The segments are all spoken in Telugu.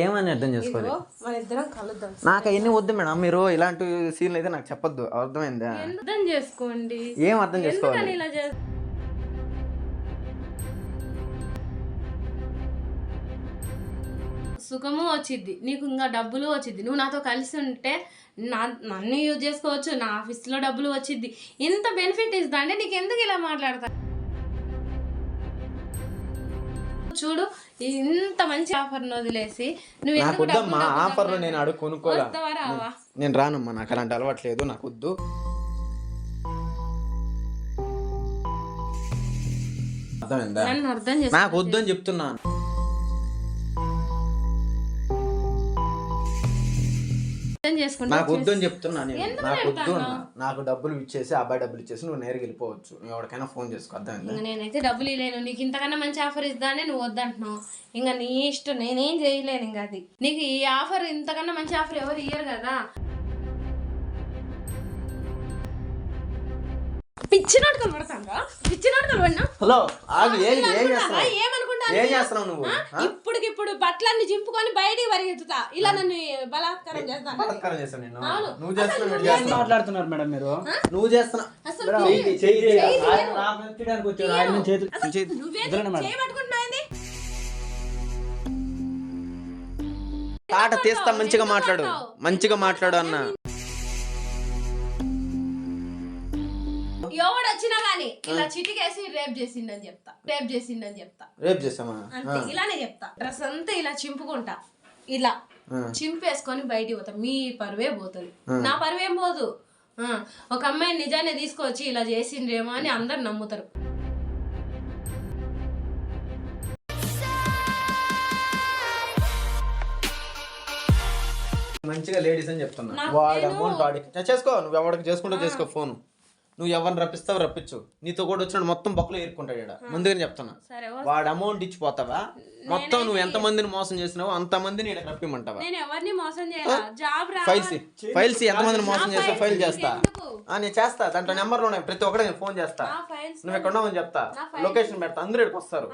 ఏమని అర్థం చేసుకోవాలి ఇదిగో, మన ఇద్దరం కలుద్దాం. నాకు అవన్నీ వద్దు మేడం. మీరు ఇలాంటి సీన్లు అయితే నాకు చెప్పొద్దు. అర్థమైందా? అర్థం చేసుకోండి? ఏం అర్థం చేసుకోవాలి? ఇలా చేస్తా? సుఖము వచ్చిద్ది. నీకు ఇంకా డబ్బులు వచ్చిద్ది. నువ్వు నాతో కలిసి ఉంటే నా నన్ను యూజ్ చేసుకోవచ్చు. నా ఆఫీస్లో డబ్బులు వచ్చిద్ది. ఇంత బెనిఫిట్ ఇస్తా అంటే నీకు ఎందుకు ఇలా మాట్లాడతా? చూడు ఇంత మంచి ఆఫర్ని వదిలేసి నువ్వు నాకు వద్దమ్మా ఆఫర్లో డబ్బులు నేను అడుగు కొనుక్కోలే నేను రానమ్మా నాకు అలాంటి అలవాట్లేదు నాకు వద్దు. అర్థమైందా నన్ను అర్థం చేసుకో నాకు వద్దు అని చెప్తున్నాను. అర్థం చేసుకుంటా నాకు వద్దు అని చెప్తున్నా నేను. ఎందుకు నాకు వద్దు? అన్నా. నాకు డబ్బులు ఇచ్చేసి అబ్బాయి డబ్బులు ఇచ్చేసి నువ్వు నేరుగా వెళ్ళిపోవచ్చు. నువ్వు ఎవరికైనా ఫోన్ చేసుకో అర్థమైందా? ఇంక నేనైతే డబ్బులు ఇవ్వలేను నీకు ఇంతకన్నా మంచి ఆఫర్ ఇద్దానే నువ్వు వద్దంటున్నావు. ఇంకా నీ ఇష్టం. నేనేం చేయలేను ఇంకా అది. నీకు ఈ ఆఫర్ ఇంతకన్నా మంచి ఆఫర్ ఎవరు ఇయ్యరు కదా. పిచ్చి నాటకాలు పడతాంగా పిచ్చి నాటకాలు పడినా? హలో ఆగు ఏం ఏం చేస్తున్నావు? ఏమనుకుంటా ఏం చేస్తున్నావు నువ్వు? ఇప్పటికిప్పుడు బట్టలన్నీ చింపుకొని బయటికి పరిగెత్తుతా. ఇలా నన్ను బలాత్కారం చేస్తాను. బలాత్కారం చేస్తాను నేను. నువ్వు చేస్తున్నావు చేస్తున్నావు. మాట్లాడుతున్నారు మేడం మీరు. నువ్వు చేస్తున్నా అసలు చెయ్యి, చెయ్యి. ఆయన నా మీద తీయడానికి వచ్చారు ఆయన మీద చేతులు చేయి. నువ్వేం వదలండి మేడం. చేయబట్టుకుంటున్నాయింది తాట తీస్తా మంచిగా మాట్లాడు. మంచిగా మాట్లాడు అన్న. ఎవడు వచ్చినా గానీ ఇలా చిటికేసి రేప్ చేసిండని చెప్తా. రేప్ చేసిండని చెప్తా. రేపు చేసామా? అంతే ఇలానే చెప్తా. డ్రెస్ అంతా ఇలా చింపుకుంటా. ఇలా. చింపేసుకొని బయటికి పోతా. మీ పరువే పోతుంది. నా పరువేం పోదు. ఒక అమ్మాయి నిజాన్ని తీసుకొచ్చి ఇలా చేసిండ్రేమో అని అందరు నమ్ముతారు. మంచిగా లేడీస్ అని చెప్తున్నా. వాడు అమౌంట్ వాడికి చేసుకో నువ్వు ఎవరికి చేసుకుంటూ చేసుకో ఫోన్. నువ్వు ఎవరిని రప్పిస్తావు రప్పించు. నీతో కూడా వచ్చిన మొత్తం బొక్కలు ఏరుకుంటాడు ఈడ. ముందుగానే చెప్తున్నా. వాడు అమౌంట్ ఇచ్చిపోతావా? మొత్తం నువ్వు ఎంత మందిని మోసం చేసినావో అంత మందిని ఈడ రప్పిమంటావా నేను ఎవరిని మోసం చేయాల జాబ్ రా ఫైల్స్ ఫైల్స్ ఎంత మందిని మోసం చేస్తా ఫైల్ చేస్తా. నేను చేస్తా. దాంట్లో నెంబర్లు ఉన్నాయి. ప్రతి ఒక్కటి నేను ఫోన్ చేస్తా. నా ఫైల్స్ నువ్వు ఎక్కడ ఉన్నావని చెప్తా. లొకేషన్ పెడతా. అందరూ ఇక్కడికి వస్తారు.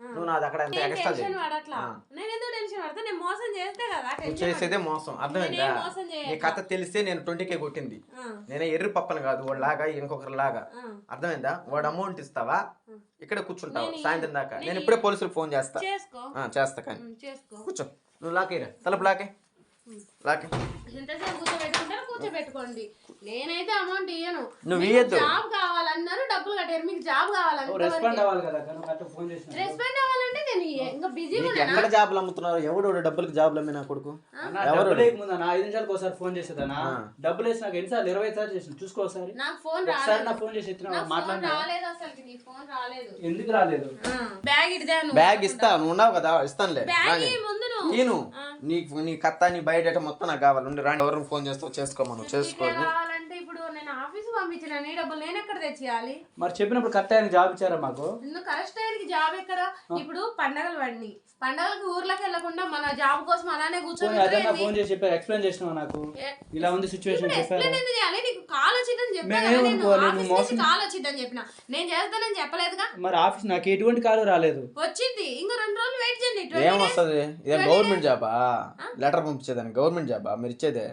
నువ్వు నాది అక్కడ ఎంత ఎక్స్ట్రా నేను ఎందుకు టెన్షన్ పడతా? నేను మోసం చేస్తే కదా నువ్వు చేసేదే మోసం. అర్థమైందా. నీ కథ తెలిస్తే నేను ట్వంటీ కే కొట్టింది. నేనే ఎర్రి పప్పను కాదు వాడు లాగా ఇంకొకరి లాగా. అర్థమైందా? వాడు అమౌంట్ ఇస్తావా? ఇక్కడ కూర్చుంటావు సాయంత్రం దాకా. నేను ఇప్పుడే పోలీసులకు ఫోన్ చేస్తా. చేస్తా కానీ. కూర్చో. నువ్వు లాకేరా తలుపు లాకే లాకే. ఎంతసేపు కూర్చోబెట్టుకుంటారో కూర్చోబెట్టుకోండి. నేనైతే అమౌంట్ ఇయ్యను. నువ్వు ఇయ్యద్దు. జాబ్ కావాలన్నారు డబ్బులు కట్టారు. మీకు జాబ్ కావాలంటే రెస్పాండ్ అవ్వాలి కదా కానీ అట్లా ఫోన్ చేసిన రెస్పాండ్ అవ్వాలంటే నేను ఇయ్య- ఇంకా బిజీగా నీకు ఉన్నానా? ఎక్కడ జాబులు అమ్ముతున్నారు? ఎవడు డబ్బులకి జాబులు అమ్మి నా కొడుకు? డబ్బులు వేయకముందు అన్న. ఐదు నిమిషాలకు ఒకసారి ఫోన్ చేసేదానా. డబ్బులు వేసి నాకు ఎన్నిసార్లు? ఇరవై సార్లు చేసిన చూసుకో ఒకసారి. నాకు ఫోన్ ఒకసారి రాలేదు. నా ఫోన్ చేసి ఎత్తినా మాట్లాడినా రాలేదు అసలు నీ ఫోన్ రాలేదు. ఎందుకు రాలేదు? బ్యాగ్ ఇడితే నువ్వు బ్యాగ్ ఇస్తా. ఉన్నావు కదా ఇస్తానులే. బ్యాగ్ ముందు నేను నీకు నీ కత్త నీ బయట మొత్తం నాకు కావాలి. ఉండి రాండి ఎవరిని ఫోన్ చేస్తావు చేసుకోమను చేసుకోండి కావాలంటే ఇప్పుడు నేను ఆఫీస్ పంపించిన నీ డబ్బులు నేను ఎక్కడ తెచ్చేయాలి? మరి చెప్పినప్పుడు కరెక్ట్ ఆయన జాబ్ ఇచ్చారా మాకు? నువ్వు కరెక్ట్ టైంకి జాబ్ ఎక్కడ? ఇప్పుడు పండగలు పడినాయి పండగలకి ఊర్లోకి వెళ్ళకుండా మన జాబ్ కోసం అలానే కూర్చొని అదే ఫోన్ చేసి చెప్పారు ఎక్స్ప్లెయిన్ చేసినావు నాకు. ఏ- ఇలా ఉంది సిచ్యువేషన్ చెప్పారు. ఎక్స్ప్లెయిన్ ఎందుకు చేయాలి? నీకు కాల్ వచ్చిందని చెప్పాను నేను ఏమనుకోవాలి? ఆఫీస్ నుంచి కాల్ వచ్చిందని చెప్పిన. నేను చేస్తానని చెప్పలేదుగా? మరి ఆఫీస్ నాకు ఎటువంటి కాలు రాలేదు. వచ్చింది. ఇంకో రెండు రోజులు వెయిట్ చేయండి ఏం వస్తుంది? ఇదే గవర్నమెంట్ జాబా లెటర్ పంపించేదాన్ని గవర్నమెంట్ జాబా మీరు ఇచ్చేదే.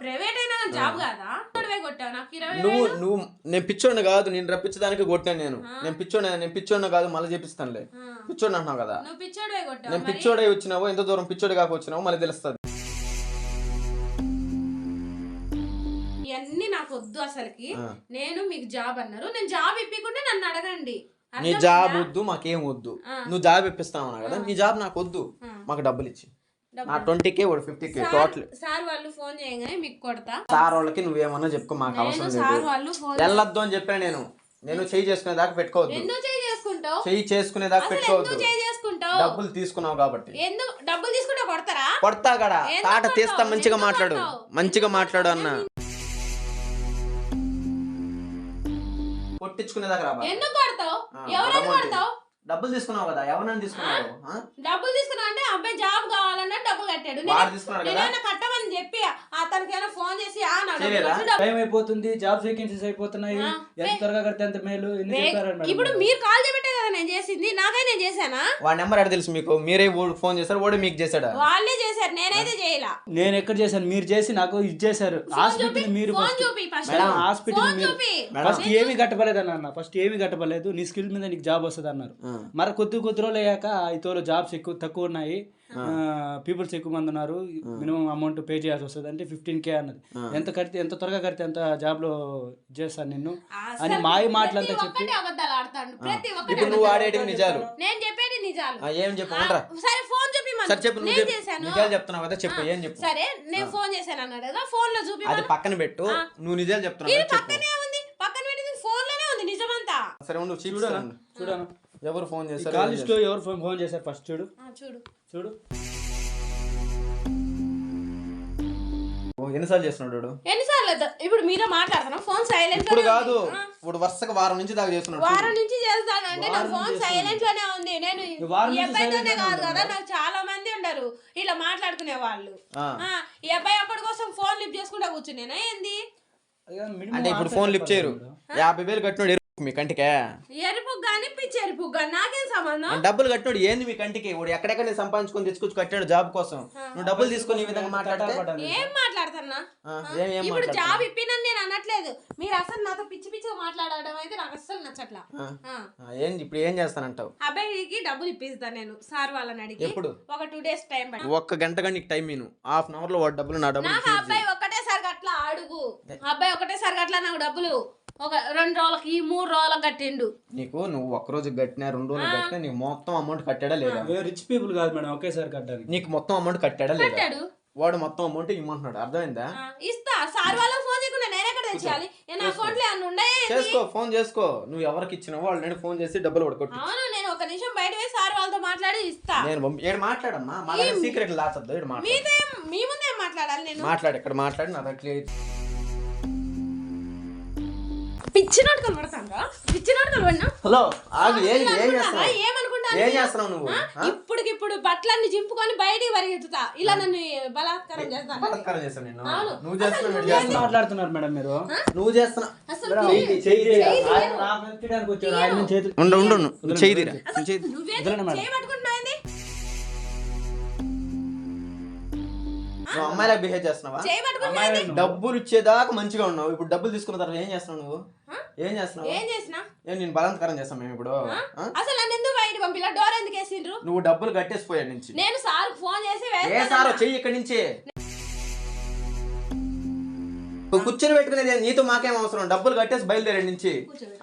ప్రైవేట్ అయినా కానీ జాబ్ కాదా ఇరవై కొట్టావు నాకు ఇరవై నువ్వు నువ్వు నేను పిచ్చోడిని కాదు నేను రప్పించడానికి కొట్టాను నేను. నేను పిచ్చోడిని నేను పిచ్చోడిని కాదు మళ్ళీ చేపిస్తానులే. ఆ. పిచ్చోడిని అంటున్నావు కదా. నేను పిచ్చోడే వచ్చినావో ఎంత దూరం పిచ్చోడి కాక వచ్చినావో మళ్ళీ తెలుస్తుంది. ఇవన్నీ నాకు వద్దు అసలుకి. నేను మీకు జాబ్ అన్నారు. నేను జాబ్ ఇప్పకుంటే నన్ను అడగండి. నీ? జాబ్ వద్దు మాకేం వద్దు. నువ్వు జాబ్ ఇప్పిస్తావు కదా నీ జాబ్ నాకు వద్దు. మాకు డబ్బులు ఇచ్చి నా ట్వంటీ కే వాడు ఫిఫ్టీ కే టోటల్. సార్ వాళ్ళు ఫోన్ చేయగానే మీకు కొడతా. సార్ వాళ్ళకి నువ్వేమన్నా చెప్పుకో మాకు అవసరం లేదు. వెళ్ళొద్దు అని చెప్పాను నేను. నేను చెయ్యి చేసుకునే దాకా పెట్టుకోవద్దు. ఎందుకు చేయి చేసుకుంటావు? చేసుకునే దాకా పెట్టుకోవద్దు. చేయి డబ్బులు తీసుకున్నావు కాబట్టి. ఎందుకు డబ్బులు తీసుకుంటే కొడతారా? కొడతా కదా. తాట తీస్తా? మంచిగా మాట్లాడు? మంచిగా మాట్లాడు అన్న. కొట్టించుకునే దాకా రాబా ఎందుకు కొడతావు? ఎవరైనా కొడతావు? డబ్బులు తీసుకున్నావు కదా ఎవరినైనా తీసుకున్నావు? డబ్బులు తీసుకున్నా అంటే అబ్బాయి జాబ్ కావాలన్నా డబ్బులు కట్టాడు. వాడు తీసుకున్నాడు కదా? నేనేమైనా కట్టమని చెప్పి అతనికి ఏమైనా ఫోన్ చేసి ఆ టైం అయిపోతుంది జాబ్ వేకెన్సీస్ అయిపోతున్నాయి. ఎంత త్వరగా కడితే అంత మేలు? ఇప్పుడు మీరు కాల్ చేయబట్టే కదా నేను చేసింది. నాకై నేను చేశానా? వాడి నెంబర్ ఎక్కడ తెలుసు మీకు? మీరే ఫోన్ చేశారు ఓడి మీకు చేశాడా? వాళ్ళే చేశారు. నేనైతే చేయలా. నేను ఎక్కడ చేశాను? మీరు చేసి నాకు ఇది చేశారు. హాస్పిటల్ మీరు ఫోన్ ఫస్ట్ చూపి ఫస్ట్ మేడం హాస్పిటల్ ఫస్ట్ ఏమి కట్టపలేదు అన్న ఫస్ట్ ఏమి కట్టపలేదు నీ స్కిల్ మీద నీకు జాబ్ వస్తుంది అన్నారు మరి కొద్ది కొద్ది రోజులు అయ్యాక ఇతోలో జాబ్స్ ఎక్కువ తక్కువ ఉన్నాయి. పీపుల్స్ ఎక్కువ మంది ఉన్నారు. మినిమం అమౌంట్ పే చేయాల్సి వస్తుంది. అంటే ఫిఫ్టీన్ కే అన్నది. ఎంత కడితే ఎంత త్వరగా కడితే ఎంత జాబ్లో చేస్తాను నిన్ను? అని మాయ మాటలంతా చెప్పి ఇప్పుడు నువ్వు ఆడేటివి నిజాలు. నేను చెప్పేది నిజాలు. ఆ, ఏం చెప్పు సరే ఫోన్ చూపి సరే చెప్పు నువ్వు నిజాలు చెప్తున్నావు కదా చెప్పు ఏం చెప్పు. సరే నేను ఫోన్ చేశాను అన్నాడు కదా ఫోన్లో చూపి అది పక్కన పెట్టు. నువ్వు నిజాలు చెప్తున్నావు పక్కనే ఉంది. పక్కన పెట్టింది ఫోన్లోనే ఉంది నిజమంతా. సరే ఉండు చూడు చూడను ఎవరు ఫోన్ చేశారు? కాల్ లిస్ట్లో ఎవరు ఫోన్ చేశారు ఫస్ట్ చూడు. ఆ, చూడు. చూడు. ఓ, ఎన్నిసార్లు చేస్తున్నాడు? ఎన్నిసార్లు ఇప్పుడు మీతో మాట్లాడుతున్నా. ఫోన్ సైలెంట్ ఇప్పుడు కాదు ఇప్పుడు వరుసగా వారం నుంచి దాకా చేస్తున్నాడు. వారం నుంచి చేస్తాను అంటే నా ఫోన్ సైలెంట్లోనే ఉంది. నేను ఈ వారం ఈ నుంచి అబ్బాయితోనే కాదు కదా నాకు చాలా మంది ఉండరు. ఇలా మాట్లాడుకునే వాళ్ళు. ఆ. ఆ, ఈ అబ్బాయి అక్కడి కోసం ఫోన్ లిఫ్ట్ చేసుకుంటా కూర్చునేనా ఏంది? అంటే ఇప్పుడు ఫోన్ లిఫ్ట్ చేయరు. యాభై వేలు కట్టినోడు ఎరుపు మీ కంటికే. ఎరుపు నాకేం సంబంధం? డబ్బులు కట్టినోడు ఏంది మీ కంటికి? వాడు ఎక్కడెక్కడ సంపాదించుకొని తెచ్చుకొచ్చి కట్టాడు జాబ్ కోసం. నువ్వు డబ్బులు తీసుకొని ఈ విధంగా మాట్లాడితే. ఏం మాట్లాడుతున్నా? ఇప్పుడు? జాబ్ ఇప్పినని నేను అనట్లేదు. మీరు అసలు నాతో పిచ్చి పిచ్చిగా మాట్లాడడం అయితే నాకు అస్సలు నచ్చట్లా. ఏం ఇప్పుడు ఏం చేస్తానంటావు? అబ్బాయికి డబ్బులు ఇప్పిస్తాను నేను సార్ వాళ్ళని అడిగి. ఎప్పుడు? ఒక టూ డేస్ టైం ఒక్క గంటగా నీకు టైం నేను హాఫ్ అన్ అవర్లో వాడు డబ్బులు నా డబ్బులు అబ్బాయి ఒకటేసారి అట్లా అడుగు. అబ్బాయి ఒకటేసారి అట్లా నాకు డబ్బులు. ఒక రెండు రోజులకి మూడు రోజులకు కట్టిండు. నీకు నువ్వు ఒక్క రోజు కట్టినా రెండు రోజులు కట్టినా నీకు మొత్తం అమౌంట్ కట్టాడా లేదా? రిచ్ పీపుల్ కాదు మేడం ఒకేసారి కట్టడానికి. నీకు మొత్తం అమౌంట్ కట్టాడా లేదా? కట్టాడు. వాడు మొత్తం అమౌంట్ ఇమ్మంటున్నాడు అర్థమైందా? ఇస్తా. సార్ వాళ్ళకి ఫోన్ చేయకుండా నేను ఎక్కడ తెచ్చాలి నా అకౌంట్లో అన్ని ఉన్నాయా ఏంది? చేసుకో ఫోన్ చేసుకో. నువ్వు ఎవరికి ఇచ్చినావో వాళ్ళు నేను ఫోన్ చేసి డబ్బులు పడుకోట్టు అవును నేను ఒక నిమిషం బయట పోయి సార్ వాళ్ళతో మాట్లాడి ఇస్తా. నేను పంపి- ఏడు మాట్లాడమ్మా మా దగ్గర సీక్రెట్ లాచద్దు ఏడు మాట్లాడు. మీదే మీ ముందే మాట్లాడాలి నేను? మాట్లాడు ఇక్కడ మాట్లాడి నా దగ్గర పిచ్చి నాటకాలు పిచ్చి నాటకాలు పడినా హలో ఆగు ఏం? చేస్తున్నావు? ఏం నువ్వు? ఇప్పటికిప్పుడు బట్టలన్నీ చింపుకొని బయటికి పరిగెత్తుతా. ఇలా నన్ను బలాత్కారం చేస్తాను బలాత్కారం చేస్తాను నేను. నువ్వు చేస్తున్నావు. మాట్లాడుతున్నారు మేడం మీరు. నువ్వు చేస్తున్నా ఆయన చేతులు ఉండు ఉండు. నువ్వే. చేయబట్టుకుంటున్నావు నువ్వు అమ్మాయిలా బిహేవ్ చేస్తున్నావా? డబ్బులు ఇచ్చేదాకా మంచిగా ఉన్నావు. ఇప్పుడు డబ్బులు తీసుకున్న తర్వాత ఏం చేస్తున్నావు నువ్వు? ఏం చేస్తున్నావు? ఏం చేసినా ఏం నేను బలాత్కారం చేస్తాం మేము ఇప్పుడు? అసలు నన్ను ఎందుకు బయట పంపిలా? డోర్ ఎందుకు వేసిండ్రు? నువ్వు డబ్బులు కట్టేసిపోయాడు నుంచి. నేను సార్ ఫోన్ చేసి ఏ. సారో చెయ్యి ఇక్కడి నుంచి. కూర్చొని పెట్టుకునేది నీతో మాకేం అవసరం? డబ్బులు కట్టేసి బయలుదేరాడు నుంచి.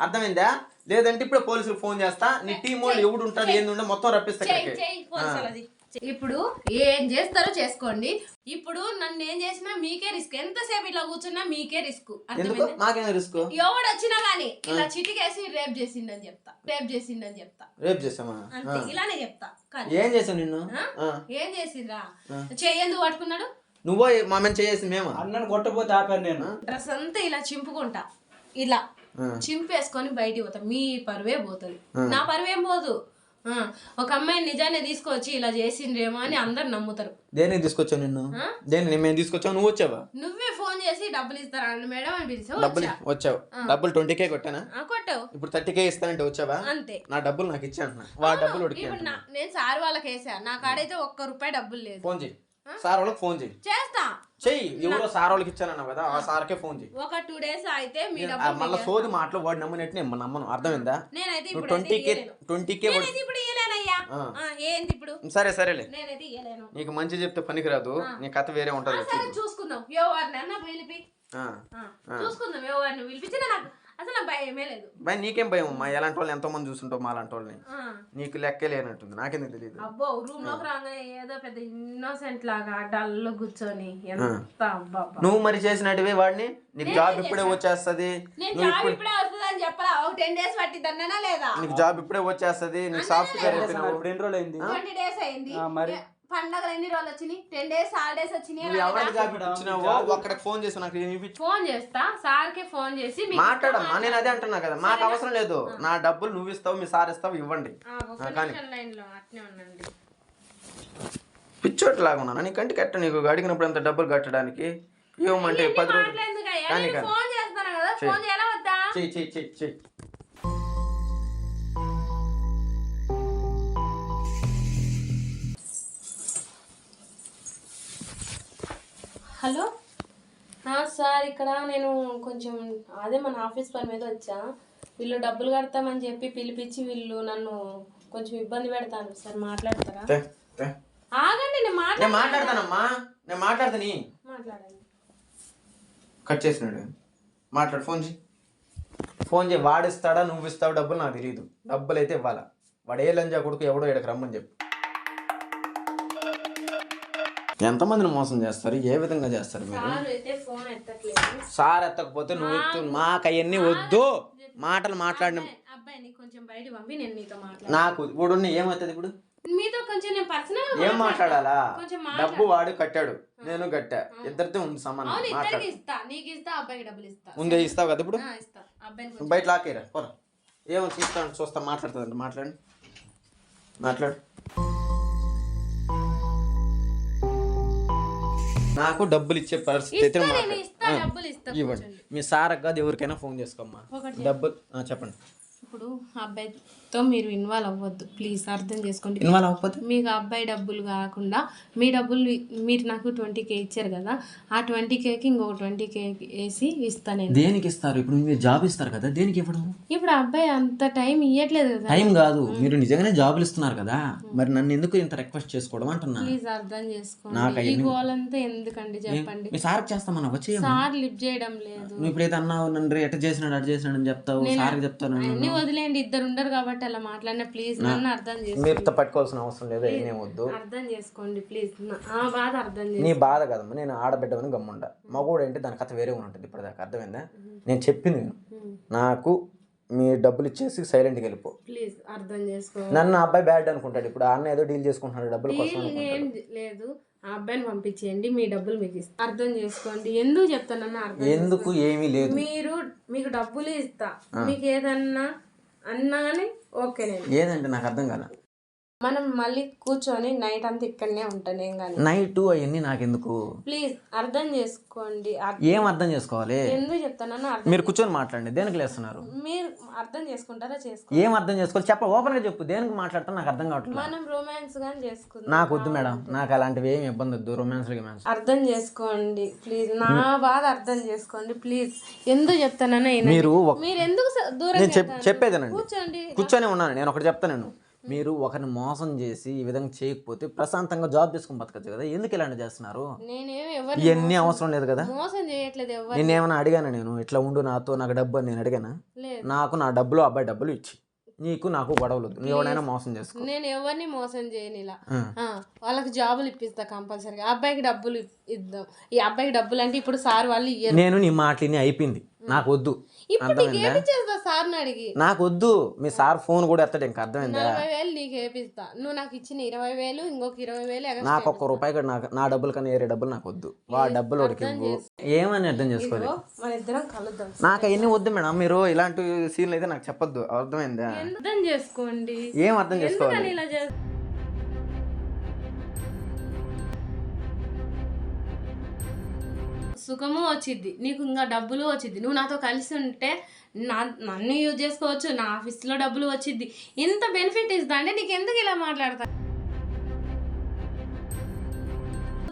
అర్థమైందా? లేదంటే ఇప్పుడు పోలీసులకు ఫోన్ చేస్తా. నీ టీం వాళ్ళు ఎవడు ఉంటాడు ఏంది ఉండో మొత్తం రప్పిస్తా ఇప్పుడు ఏం చేస్తారో చేసుకోండి. ఇప్పుడు నన్ను ఏం చేసినా మీకే రిస్క్. ఎంతసేపు ఇట్లా కూర్చున్నా మీకే రిస్క్. రిస్క్? ఎవడు వచ్చినా గానీ ఇలా చిటికేసి రేప్ చేసిండని చెప్తా. రేప్ చేసిండని చెప్తా. రేపు చేసామా? అంతే ఇలానే చెప్తా. కానీ ఏం చేసావు నిన్ను. ఏం చేసిండ్రా చెయ్యందుకు పట్టుకున్నాడు? నువ్వో మా మేము చేసి మేము? అన్నను కొట్టపోతే ఆపాను నేను. డ్రెస్ అంతా ఇలా చింపుకుంటా. ఇలా చింపేసుకొని బయటికి పోతా. మీ పరువే పోతుంది. నా పరువేం పోదు. ఒక అమ్మాయిని నిజాన్ని తీసుకొచ్చి ఇలా చేసిండ్రేమో అని అందరు నమ్ముతారు. దేనికి తీసుకొచ్చావు నిన్ను? దేని మేము తీసుకొచ్చావు? నువ్వు వచ్చావా? నువ్వే ఫోన్ చేసి డబ్బులు ఇస్తారా? మేడం అని పిలిచావు డబ్బులు వచ్చావు. డబ్బులు ట్వంటీ కే కొట్టానా కొట్టావు. ఇప్పుడు థర్టీ కే ఇస్తానంటే వచ్చావా? అంతే. నా డబ్బులు నాకు ఇచ్చా అంటున్నా వాడు డబ్బులు నేను సార్ వాళ్ళకి వేసా నా కాడైతే ఒక్క రూపాయి డబ్బులు లేదు. ఫోన్ చేయి. సార్ వాళ్ళకి ఫోన్ చేయి చేస్తా. చెయ్యి. ఎవరో సార్ వాళ్ళకి ఇచ్చానన్నావు కదా ఆ సార్కే ఫోన్ చేయి ఒక టూ డేస్ అయితే మీ డబ్బులు మళ్ళా సోది మాటలు వాడు నమ్మనట్టు నేను నమ్మను. అర్థమైందా? నేనైతే ఇప్పుడు ట్వంటీ కే ట్వంటీ కే ఇప్పుడు ఇయ్యలేనయ్యా. ఆ, ఏంది ఇప్పుడు? సరే సరేలే. నేనైతే ఇయ్యలేను. నీకు మంచి చెప్తే పనికిరాదు. నీ కథ వేరే ఉంటది సరే చూసుకుందాం. ఎవరిని అన్న పిలిపి. ఆ. ఆ, చూసుకుందాం. ఎవరిని పిలిపించినా నాకు? అసలు భయమే లేదు. భయ నీకేం భయం అమ్మా? ఎలాంటి వాళ్ళని ఎంతో మంది చూస్తుంటావు మా అలాంటి వాళ్ళని? నీకు లెక్కే లేనట్టుంది. నాకెందుకు తెలియదు అబ్బో రూమ్లోకి రాగానే ఏదో పెద్ద ఇన్నోసెంట్ లాగా డల్ కూర్చొని ఎంత అబ్బా అబ్బా. నువ్వు మరి చేసినట్టువే వాడిని? నీకు జాబ్ ఇప్పుడే వచ్చేస్తది. నేను జాబ్ ఇప్పుడు వస్తుంది అని చెప్పరా ఒక టెన్ డేస్ లేదా? నీకు జాబ్ ఇప్పుడే వచ్చేస్తది. నీకు సాఫ్ట్వేర్ అయిపోయినావు ఎన్ని రోజులు అయింది ట్వంటీ డేస్ అయింది ఆ, మరి? పండగలు ఎన్ని రోజులు వచ్చినాయి? టెన్ డేస్ హాలిడేస్ వచ్చినాయి ఫోన్ చేసి నాకు ఫోన్ చేస్తా సార్కి ఫోన్ చేసి మాట్లాడమ్మా నేను అదే అంటున్నా కదా మాకు అవసరం లేదు. నా డబ్బులు నువ్వు ఇస్తావు మీ సార్ ఇస్తావు ఇవ్వండి. పిచ్చోట్లాగా ఉన్నాను? నీ కంటికి కట్ట నీకు అడిగినప్పుడు అంత డబ్బులు కట్టడానికి? ఇవ్వమంటే పది రోజులు. ఫోన్ చేస్తాను కదా ఫోన్ చేయాలా వద్దా హలో? సార్ ఇక్కడ నేను కొంచెం అదే మన ఆఫీస్ పని మీద వచ్చా. వీళ్ళు డబ్బులు కడతామని చెప్పి పిలిపించి వీళ్ళు నన్ను కొంచెం ఇబ్బంది పెడతాను సార్ మాట్లాడతారా. ఆగండి నేను నేను మాట్లాడ మాట్లాడతానమ్మా. నేను మాట్లాడతాని మాట్లాడండి. కట్ చేసినాడు. మాట్లాడు ఫోన్ చేయి. ఫోన్ చేయి వాడిస్తాడా నువ్వు ఇస్తావు డబ్బులు నాకు తెలియదు డబ్బులు అయితే ఇవ్వాలా. వాడు ఏ లంజా కొడుకు ఎవడో ఇక్కడికి రమ్మని చెప్పు. ఎంతమందిని మోసం చేస్తారు? ఏ విధంగా చేస్తారు మీరు? సార్ ఎత్తకపోతే నువ్వు ఎత్తు మాకు అవన్నీ వద్దు. మాటలు మాట్లాడిన నీకు ఇప్పుడు ఏమవుతుంది ఇప్పుడు? మీతో కొంచెం నేను పర్సనల్ ఏం మాట్లాడాలా? డబ్బు వాడు కట్టాడు. నేను కట్టా. ఇద్దరితో ఉంది సమానం. మాట్లాడు ఇద్దరికి ఇస్తా. నీకు ఇస్తా అబ్బాయికి డబ్బులు ఇస్తా. ముందే ఇస్తావు కదా ఇప్పుడు? ఇస్తా. అబ్బాయిని బయట లాకేరా పోరా. ఏమో చూస్తాను చూస్తా మాట్లాడుతుందండి మాట్లాడండి మాట్లాడు. నాకు డబ్బులు ఇచ్చే పరిస్థితి అయితే ఇస్తా ఇవ్వండి. మీ సార్ కాదు ఎవరికైనా ఫోన్ చేసుకోమ్మా. డబ్బులు చెప్పండి. ఇప్పుడు ఆ అబ్బాయితో మీరు ఇన్వాల్వ్ అవ్వద్దు. ప్లీజ్ అర్థం చేసుకోండి. ఇన్వాల్వ్ అవ్వకపోతే? మీకు అబ్బాయి డబ్బులు కాకుండా మీ డబ్బులు మీరు నాకు ట్వంటీ కే ఇచ్చారు కదా ఆ ట్వంటీ కేకి ఇంకొక ట్వంటీ కే వేసి ఇస్తా నేను. దేనికి ఇస్తారు? ఇప్పుడు మీరు జాబ్ ఇస్తారు కదా దేనికి ఇవ్వడం? ఇప్పుడు అబ్బాయి అంత టైం ఇవ్వట్లేదు కదా. టైం కాదు. మీరు నిజంగానే జాబులు ఇస్తున్నారు కదా. మరి నన్ను ఎందుకు ఇంత రిక్వెస్ట్ చేసుకోవడం అంటున్నా ప్లీజ్ అర్థం చేసుకోండి. ఈ గోలంతా ఎందుకండి చెప్పండి. మీ సార్కి చేస్తామన్నా వచ్చి సార్ లిఫ్ట్ చేయడం లేదు. నువ్వు ఇప్పుడు ఏదో అన్నావు నన్ను ఎట చేసినాడు అటు చేసినాడు అని చెప్తావు సార్కి చెప్తాను నేను. అన్ని వదిలేయండి. ఇద్దరు ఉండరు కాబట్టి అలా మాట్లాడిన ప్లీజ్ నన్ను అర్థం చేసుకోండి. మీరు పట్టుకోవాల్సిన అవసరం లేదు అర్థం చేసుకోండి ప్లీజ్ ఆ బాధ అర్థం చేసుకోండి. నీ బాధ కదమ్మా నేను ఆడబిడ్డమని గమ్ముండ. మగోడు అంటే దాని కథ వేరే ఉంటుంది ఇప్పటిదాకా అర్థమైందా? నేను చెప్పింది నేను నాకు మీ డబ్బులు ఇచ్చేసి సైలెంట్కి వెళ్ళిపో. ప్లీజ్ అర్థం చేసుకో. నన్ను అబ్బాయి బ్యాడ్ అనుకుంటాడు ఇప్పుడు అన్న ఏదో డీల్ చేసుకుంటున్నాడు డబ్బుల కోసం. ఏం లేదు ఆ అబ్బాయిని పంపించేయండి మీ డబ్బులు మీకు ఇస్తా. అర్థం చేసుకోండి. ఎందుకు చెప్తానన్నా అర్థం ఎందుకు ఏమీ లేదు. మీరు మీకు డబ్బులు ఇస్తా. మీకు ఏదన్నా అన్నా కానీ ఓకే ఏదంటే నాకు అర్థం కాల? మనం మళ్ళీ కూర్చొని నైట్ అంతా ఇక్కడనే ఉంటాను ఏం కానీ. నైట్ అవన్నీ నాకెందుకు? ప్లీజ్ అర్థం చేసుకోండి. ఏం అర్థం చేసుకోవాలి? ఎందుకు చెప్తానన్నా అర్థం మీరు కూర్చొని మాట్లాడండి. దేనికి లేస్తున్నారు? మీరు అర్థం చేసుకుంటారా చేసుకో ఏం అర్థం చేసుకోవాలి? చెప్ప ఓపెన్గా చెప్పు. దేనికి మాట్లాడతా నాకు అర్థం కావట్లేదు. మనం రొమాన్స్ గాని చేసుకుందాం. నాకు వద్దు మేడం. నాకు అలాంటివి ఏమి ఇబ్బంది వద్దు. రొమాన్స్ గిమాన్స్ అర్థం చేసుకోండి. ప్లీజ్ నా బాధ అర్థం చేసుకోండి. ప్లీజ్ ఎందుకు చెప్తానన్నా. మీరు ఒక- మీరు ఎందుకు స- దూరం నేను చెప్ చెప్పేదేనండి కూర్చోండి. కూర్చొని ఉన్నాను. నేను ఒకటి చెప్తాను నేను. మీరు ఒకరిని మోసం చేసి ఈ విధంగా చేయకపోతే ప్రశాంతంగా జాబ్ చేసుకుని బతకచ్చు కదా. ఎందుకు ఇలాంటి చేస్తున్నారు? ఇవన్నీ అవసరం లేదు కదా. మోసం చేయట్లేదు నేనేమైనా అడిగాను నేను? ఇట్లా ఉండు నాతో నాకు డబ్బు అని నేను అడిగానా? నాకు నా డబ్బులు అబ్బాయి డబ్బులు ఇచ్చి. నీకు నాకు గొడవలు నువ్వు ఎవడైనా మోసం చేసుకో. నేను ఎవరిని మోసం చేయను ఇలా. వాళ్ళకి జాబులు ఇప్పిస్తా కంపల్సరీగా. అబ్బాయికి డబ్బులు ఇద్దాం. ఈ అబ్బాయికి డబ్బులు అంటే ఇప్పుడు సార్ వాళ్ళు నేను నీ మాటని అయిపోయింది. నాకు వద్దు నీకు వద్దు మీ సార్ ఫోన్ కూడా ఎత్తడు ఇంకా అర్థమైందా నువ్వు నాకు ఇచ్చిన ఇరవై వేలు ఇంకొక ఇరవై వేలు నాకు ఒక్క రూపాయి కూడా నాకు నా డబ్బులు కన్నా వేరే డబ్బులు నాకు వద్దు వా డబ్బులు ఇవ్వు. ఏమని అర్థం కలుద్దాం. నాకు అవన్నీ వద్దు మేడం. మీరు ఇలాంటి సీన్లు అయితే నాకు చెప్పొద్దు. అర్థమైందా? అర్థం చేసుకోండి? ఏం అర్థం చేసుకోవాలి? సుఖము వచ్చింది నీకు ఇంకా డబ్బులు వచ్చింది నువ్వు నాతో కలిసి ఉంటే నా నన్ను యూజ్ చేసుకోవచ్చు నా ఆఫీస్లో డబ్బులు వచ్చింది ఇంత బెనిఫిట్ ఇస్తా అంటే నీకు ఎందుకు ఇలా మాట్లాడతా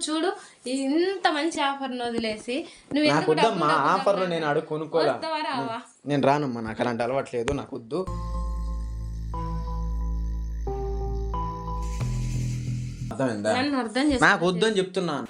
చూడు ఇంత మంచి ఆఫర్ని వదిలేసి నువ్వు నాకు వద్దమ్మా ఆఫర్లో నేను అడుగు కొనుక్కోలే వస్తావా రావా నేను రానమ్మా నాకు అలాంటి అలవాట్లేదు నాకు వద్దు. అర్థమైందా నన్ను అర్థం చేసుకో నాకు వద్దు అని చెప్తున్నాను.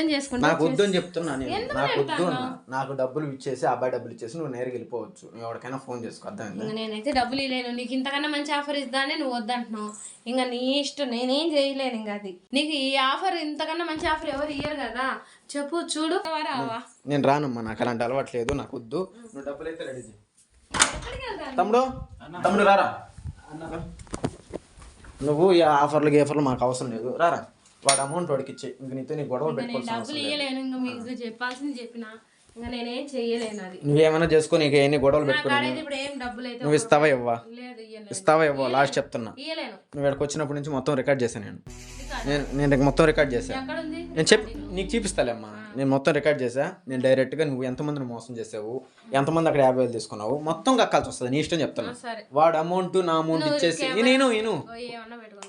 అర్థం చేసుకుంటా నాకు వద్దు అని చెప్తున్నా నేను. ఎందుకు నాకు వద్దు? అన్నా. నాకు డబ్బులు ఇచ్చేసి అబ్బాయి డబ్బులు ఇచ్చేసి నువ్వు నేరుగా వెళ్ళిపోవచ్చు. నువ్వు ఎవరికైనా ఫోన్ చేసుకో అర్థమైందా? ఇంక నేనైతే డబ్బులు ఇవ్వలేను నీకు ఇంతకన్నా మంచి ఆఫర్ ఇద్దానే నువ్వు వద్దంటున్నావు. ఇంకా నీ ఇష్టం నేనేం చేయలేను ఇంకా అది. నీకు ఈ ఆఫర్ ఇంతకన్నా మంచి ఆఫర్ ఎవరు ఇయ్యరు కదా. చెప్పు చూడు. రావా? నేను రానమ్మా నాకు అలాంటి అలవాట్లేదు నాకు వద్దు. నువ్వు డబ్బులు అయితే రెడీ చేయి? తమ్ముడు? తమ్ముడు రారా? నువ్వు ఈ ఆఫర్లు గీఫర్లు మాకు అవసరం లేదు. రారా? వాడు అమౌంట్ వాడికి ఇచ్చే. ఇంక నీతో నీ గొడవ చెప్పాల్సింది చెప్పిన నువ్వేమైనా చేసుకో నీకు ఎన్ని గొడవలు నా పెట్టుకుని కాడైతే ఇప్పుడు ఏం డబ్బులు అయితే నువ్వు ఇస్తావా ఇవ్వా ఇస్తావా ఇవ్వా లాస్ట్ చెప్తున్నా. నువ్వు ఇక్కడికి వచ్చినప్పటి నుంచి మొత్తం రికార్డ్ చేశాను నేను. నేను నేను మొత్తం రికార్డ్ చేశాను నేను చెప్ నీకు చూపిస్తాలేమ్మా. నేను మొత్తం రికార్డ్ చేశా. నేను డైరెక్ట్గా నువ్వు ఎంతమందిని మోసం చేసావు ఎంతమంది అక్కడ యాభై వేలు తీసుకున్నావు మొత్తం కక్కాల్సి వస్తుంది. నీ ఇష్టం చెప్తున్నా. సరే. వాడు అమౌంట్ నా అమౌంట్ ఇచ్చేసి నేను నేను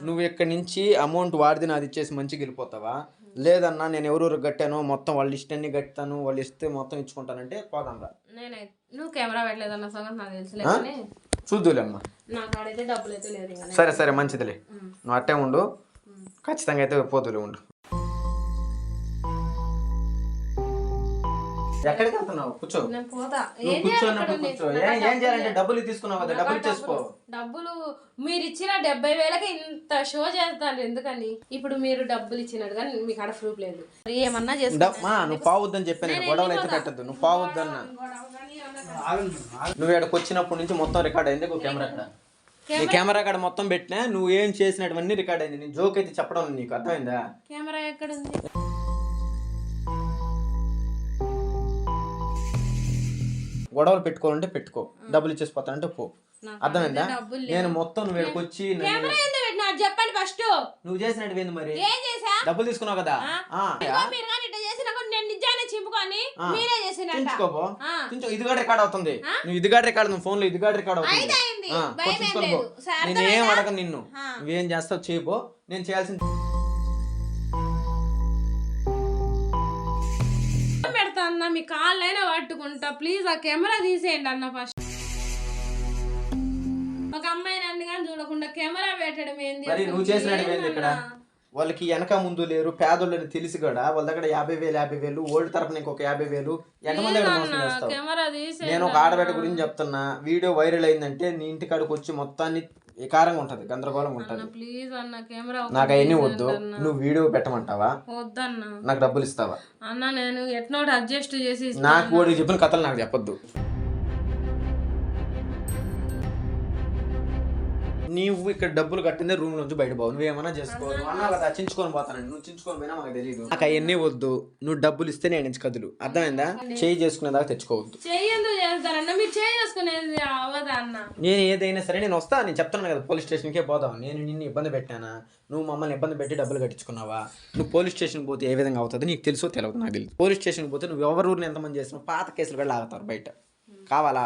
నువ్వు ఇక్కడి నుంచి అమౌంట్ వాడిది నాది ఇచ్చేసి మంచిగా వెళ్ళిపోతావా? లేదన్నా నేను ఎవరెవరు కట్టాను మొత్తం వాళ్ళు ఇష్టాన్ని కట్టాను వాళ్ళు ఇస్తే మొత్తం ఇచ్చుకుంటానంటే పోదాం రా నువ్వు కెమెరా పెట్టలేదన్న సంగతి నాకు తెలుసులే చూద్దులేమ్మా నా కాడైతే డబ్బులు అయితే లేదు ఇంకా సరే సరే మంచిదిలే నువ్వు అట్టే ఉండు ఖచ్చితంగా అయితే పోతులే ఉండు ఎక్కడికి వెళ్తున్నావు కూర్చో. పోతా నువ్వు కూర్చోన్నప్పుడు కూర్చో? ఏం ఏం చేయాలంటే డబ్బులు తీసుకున్నావు కదా డబ్బులు చేసుకో డబ్బులు మీరు ఇచ్చిన డెబ్బై వేలకి ఇంత షో చేస్తారు ఎందుకని? ఇప్పుడు మీరు డబ్బులు ఇచ్చినారు కానీ మీకు ఆడ ప్రూఫ్ లేదు. ఏమన్నా చేసుకో మా నువ్వు పావద్దని చెప్పాను నేను. గొడవలు అయితే పెట్టద్దు. నువ్వు పావద్దన్న నువ్వు ఇక్కడికి వచ్చినప్పటి నుంచి మొత్తం రికార్డ్ అయింది. ఒక కెమెరా కాడ. నీ కెమెరా కాడ మొత్తం పెట్టినా నువ్వు ఏం చేసినటువన్నీ రికార్డ్ అయింది. నేను జోక్ అయితే చెప్పడం నీకు. అర్థమైందా? కెమెరా ఎక్కడ ఉంది గొడవలు పెట్టుకోవాలంటే పెట్టుకో. డబ్బులు ఇచ్చేసి పోతానంటే పో అర్థమైందా? నేను మొత్తం నువ్వు ఇక్కడికి వచ్చి చెప్పండి ఫస్ట్. నువ్వు చేసినట్టు ఏంది మరి? డబ్బులు తీసుకున్నావు కదా? కూడా రికార్డ్ అవుతుంది. నువ్వు ఇదిగా రికార్డ్ నువ్వు ఫోన్లో ఇదిగా రికార్డ్ అవుతుంది. నేను ఏం? అడగను నిన్ను. నువ్వేం చేస్తావు చేయబో నేను చేయాల్సింది మీ కాళ్ళైనా పట్టుకుంటా. ప్లీజ్ ఆ కెమెరా తీసేయండి అన్న ఫస్ట్ ఒక అమ్మాయి నన్ను కానీ చూడకుండా కెమెరా పెట్టడం ఏంది? మరి? నువ్వు చేసినట్టు ఏంది ఇక్కడ? వాళ్ళకి వెనక ముందు లేరు పేదోళ్ళని తెలిసి కూడా వాళ్ళ దగ్గర యాభై వేలు యాభై వేలు ఓల్డ్ తరపున ఇంకొక యాభై వేలు ఎంతమంది దగ్గర మోసం అన్న, చేస్తావు? కెమెరా తీసే నేను ఒక ఆడబిడ్డ గురించి చెప్తున్నా. వీడియో వైరల్ అయిందంటే నీ ఇంటి కాడికి వచ్చి మొత్తాన్ని వికారంగా ఉంటది గందరగోళంగా ఉంటది. ప్లీజ్ అన్న కెమెరా నాకు అవన్నీ వద్దు నువ్వు వీడియో పెట్టమంటావా? వద్దన్న. నాకు డబ్బులు ఇస్తావా? అన్న నేను ఎట్నో అడ్జస్ట్ చేసి. నాకు వాడికి చెప్పిన కథలు నాకు చెప్పొద్దు. నీవు ఇక్కడ డబ్బులు కట్టిందే రూమ్ నుంచి బయట పోవు. నువ్వేమన్నా చేసుకో. నువ్వు అన్నావు కదా చించుకొని పోతానండి నువ్వు చించుకొని పోయినా మాకు తెలియదు నాకు అవన్నీ వద్దు. నువ్వు డబ్బులు ఇస్తే నేను నుంచి కదులు. అర్థమైందా? చేయి చేసుకునే దాకా తెచ్చుకోవద్దు. అన్న? నేను ఏదైనా సరే నేను వస్తా. నేను చెప్తాను కదా పోలీస్ స్టేషన్కే పోదాం నేను నిన్ను ఇబ్బంది పెట్టానా? నువ్వు మమ్మల్ని ఇబ్బంది పెట్టి డబ్బులు కట్టించుకున్నావా? నువ్వు పోలీస్ స్టేషన్కి పోతే ఏ విధంగా అవుతుంది? నీకు తెలుసో తెలియదు నాకు తెలియదు పోలీస్ స్టేషన్కి పోతే నువ్వు ఎవరి ఊరిని ఎంతమంది చేసినావు పాత కేసులు కూడా లాగుతారు బయట. కావాలా?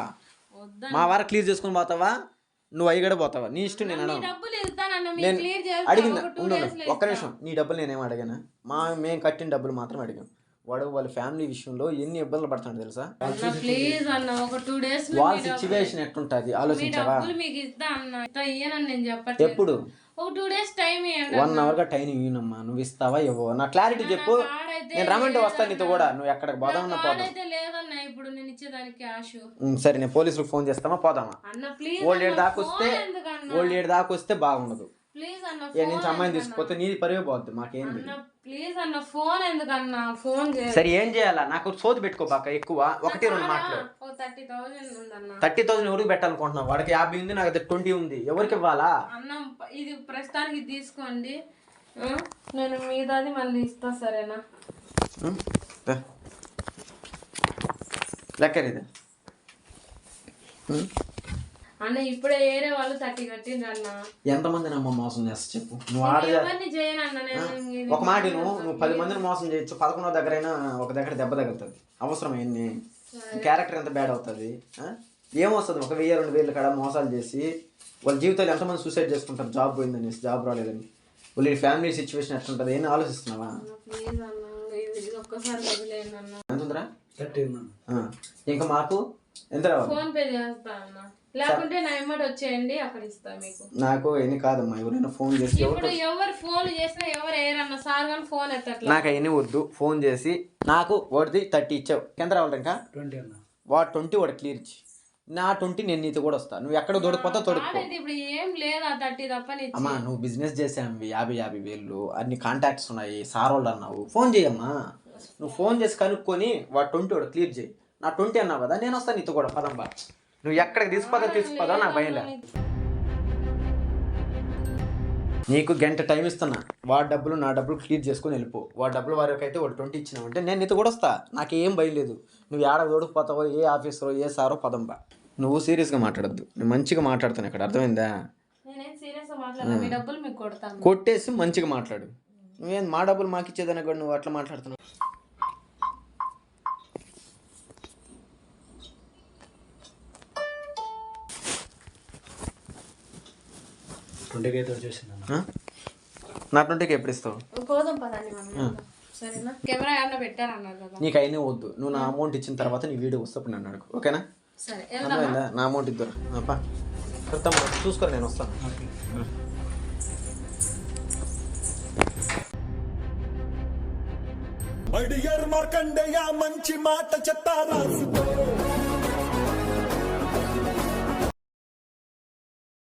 వద్దా మా వారు క్లియర్ చేసుకొని పోతావా? నువ్వు కూడా పోతావా? నీ ఇష్టం నేను క్లియర్ అడిగిందా? ఒక్క నిమిషం. నీ డబ్బులు నేనేం అడిగానా? మా మేము కట్టిన డబ్బులు మాత్రం అడిగాం. వాడు వాళ్ళ ఫ్యామిలీ విషయంలో ఎన్ని ఇబ్బందులు పడుతున్నాడు తెలుసా? అన్న ప్లీజ్ అన్న ఒక టూ డేస్ వాళ్ళ సిచ్యువేషన్ ఎట్లుంటుంది? ఆలోచించావా? డబ్బులు మీకు ఇస్తా అన్న. ఇస్తా ఇయ్యనని నేను చెప్పట్లేదు. ఎప్పుడు? ఒక టూ డేస్ టైం ఇవ్వండి వన్ అవర్గా టైం ఇవ్వనమ్మా నువ్వు ఇస్తావా ఇవ్వవు? నా క్లారిటీ చెప్పు. నేను రమ్మంటే వస్తాను నీతో కూడా. నువ్వు ఎక్కడికి పోదామన్నా పోదాం. లేదన్న ఇప్పుడు నేను ఇచ్చేదానికి ఉమ్, సరే నేను పోలీసులకు ఫోన్ చేస్తామా? పోదామా? అన్న ప్లీజ్ ఓల్డ్ ఏడ్ దాకా వస్తే ఓల్డ్ ఏడ్ దాకా వస్తే బాగుండదు. ప్లీజ్ అన్న నుంచి అమ్మాయిని తీసుకుపోతే నీది పరివే పోద్ది మాకేంది ప్లీజ్ అన్న ఫోన్ ఎందుకన్నా? ఫోన్ సరే ఏం చేయాలా? నాకు సోది పెట్టుకోబాక ఎక్కువ. ఒకటి రెండు మాటలు. థర్టీ ఉందన్న. థర్టీ థౌసండ్ ఎవరికి పెట్టాలనుకుంటున్నావు? వాడికి యాభై ఉంది నాకు ట్వంటీ ఉంది. ఎవరికి ఇవ్వాలా? అన్నం ఇది ప్రస్తుతానికి తీసుకోండి? నేను మీదాది మళ్ళీ ఇస్తా సరేనా? ఉమ్, అన్న ఇప్పుడే ఏరే వాళ్ళు థర్టీ కట్టిండ్రు అన్న. ఎంతమంది నమ్మ మోసం చేస్తా చెప్పు? నువ్వు ఆడ ఎవరిని చేయను అన్న నేను ఇది- ఒక మాట నువ్వు నువ్వు పది మందిని మోసం చేయొచ్చు పదకొండో దగ్గరైనా ఒక దగ్గర దెబ్బ తగులుతుంది. అవసరం ఏంది? క్యారెక్టర్ ఎంత బ్యాడ్ అవుతుంది? ఏమొస్తుంది? ఒక వెయ్యి రెండు వేలు కాడ మోసాలు చేసి వాళ్ళ జీవితాలు ఎంతమంది సూసైడ్ చేసుకుంటారు? జాబ్ పోయిందని జాబ్ రాలేదని. వాళ్ళ ఫ్యామిలీ సిచ్యువేషన్ ఎట్లుంటుంది? ఏం ఆలోచిస్తున్నావా? ప్లీజ్ అన్న ఇది ఇది ఒక్కసారి వదిలేను అన్న. ఎంత ఉందిరా. ఇంకా మాకు? ఎంత రావాలి? ఫోన్ పే చేస్తా అన్న. లేకుంటే నా ఎమ్మటి వచ్చేయండి అక్కడ ఇస్తా మీకు. నాకు ఎన్ని కాదమ్మా ఎవరైనా ఫోన్ చేసి ఇప్పుడు ఎవరు ఫోన్ చేసినా ఎవరు ఏరన్న సార్ కానీ ఫోన్ ఎత్తట్లా. నాకు అవన్నీ వద్దు ఫోన్ చేసి నాకు వాడిది థర్టీ ఇచ్చావు. ఎంత రావాలి ఇంకా ట్వంటీ అన్న. వాడు ట్వంటీ వాడు క్లియర్ ఇచ్చి. నా ట్వంటీ నేను నీతో కూడా వస్తా. నువ్వు ఎక్కడ దొడికిపోతా తొడుక్కో ఆడైతే ఇప్పుడు ఏం లేదా థర్టీ తప్పని అమ్మా నువ్వు బిజినెస్ చేసావు యాభై యాభై వేలు అన్ని కాంటాక్ట్స్ ఉన్నాయి సార్ వాళ్ళు అన్నావు. ఫోన్ చేయమ్మా నువ్వు ఫోన్ చేసి కనుక్కొని వాడు ట్వంటీ వాడు క్లియర్ చేయి. నా ట్వంటీ అన్నావు కదా నేను వస్తాను నీతో కూడా పదంబా. నువ్వు ఎక్కడికి తీసుకుపోతా తీసుకుపోదా నాకు భయం లేదు. నీకు గంట టైం ఇస్తున్నా. వాడి డబ్బులు నా డబ్బులు క్లియర్ చేసుకొని వెళ్ళిపో. వాడి డబ్బులు వారికి అయితే వాడు ట్వంటీ ఇచ్చినావంటే నేను నీతో కూడా వస్తా. నాకేం భయం లేదు. నువ్వు ఏడ దొడికిపోతావో ఏ ఆఫీసరో ఏ సారో పదంబా నువ్వు సీరియస్గా మాట్లాడద్దు. నేను మంచిగా మాట్లాడుతాను ఇక్కడ. అర్థమైందా? కొట్టేసి మంచిగా మాట్లాడు. నువ్వేం మా డబ్బులు మాకు ఇచ్చేదన్న కూడా నువ్వు అట్లా మాట్లాడుతున్నావు? ట్వంటీకి అయితే వచ్చేసింది అన్న ఆ? నా ట్వంటీకి ఎప్పుడు ఇస్తావు? పోదాం పదండి మనం సరేనా? కెమెరా ఏమన్నా పెట్టారన్నారు కదా. నీకు అయినా వద్దు. నువ్వు నా అమౌంట్ ఇచ్చిన తర్వాత నీ వీడియో వస్తే నన్ను అడుగు. ఓకేనా? సరే నా అమౌంట్ ఇద్దరు. అప్పా చూసుకోరు నేను వస్తాను. అడియర్ మార్కండేయ మంచి మాట చెప్తారా?